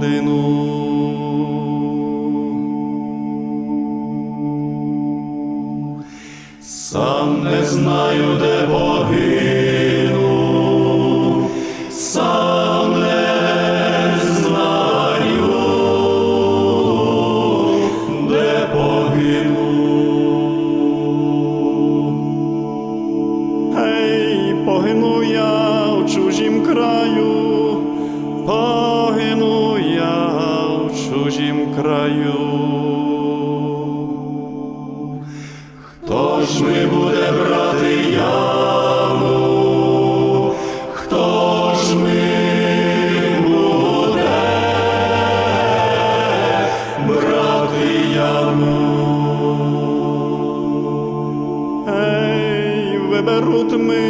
годину. Сам не знаю, де погину, сам не знаю, де погину. Гей, погину я в чужім краю, краю. Хто ж ми буде брати яму? Хто ж ми буде брати яму? Ей, виберуть ми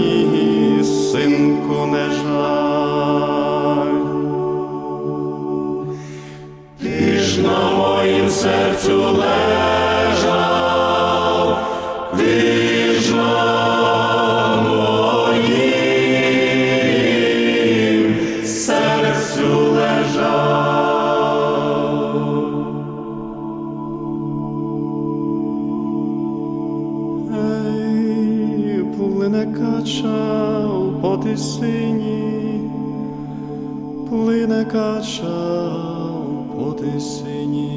плине кача по тисині.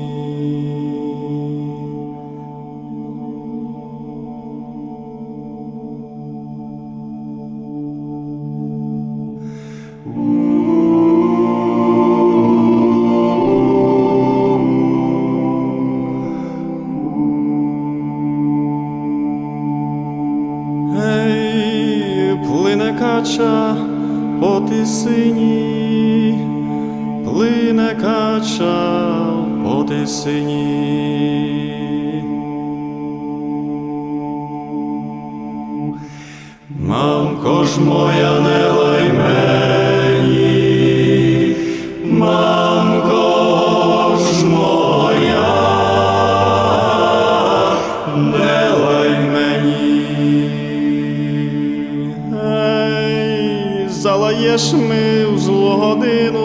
Ей, плине кача по тисині, плине кача по тисині. Мамко ж моя, не лай мені, мамко ж моя, не лай мені. Ей, залаєш ми в злу годину,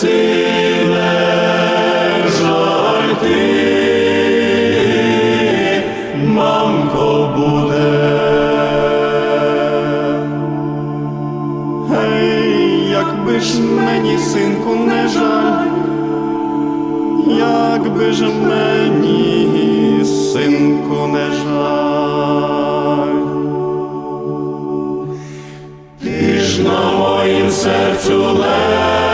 силе жаль ти, мамко буде. Гей, якби ж мені, синку, не жаль, якби ж мені, синку, не жаль. Ти ж на моїм серцю лежиш,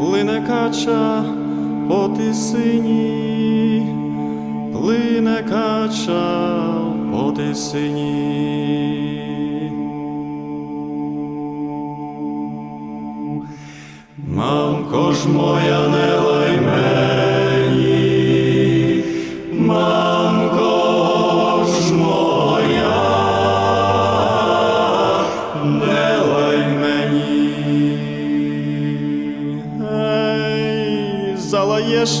плине кача по тисині, плине кача по тисині. Мамко ж моя, не лай мені, мамко ж моя, не лай мені. Ей, залаєш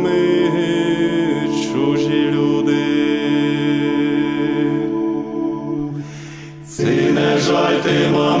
ти, мамко,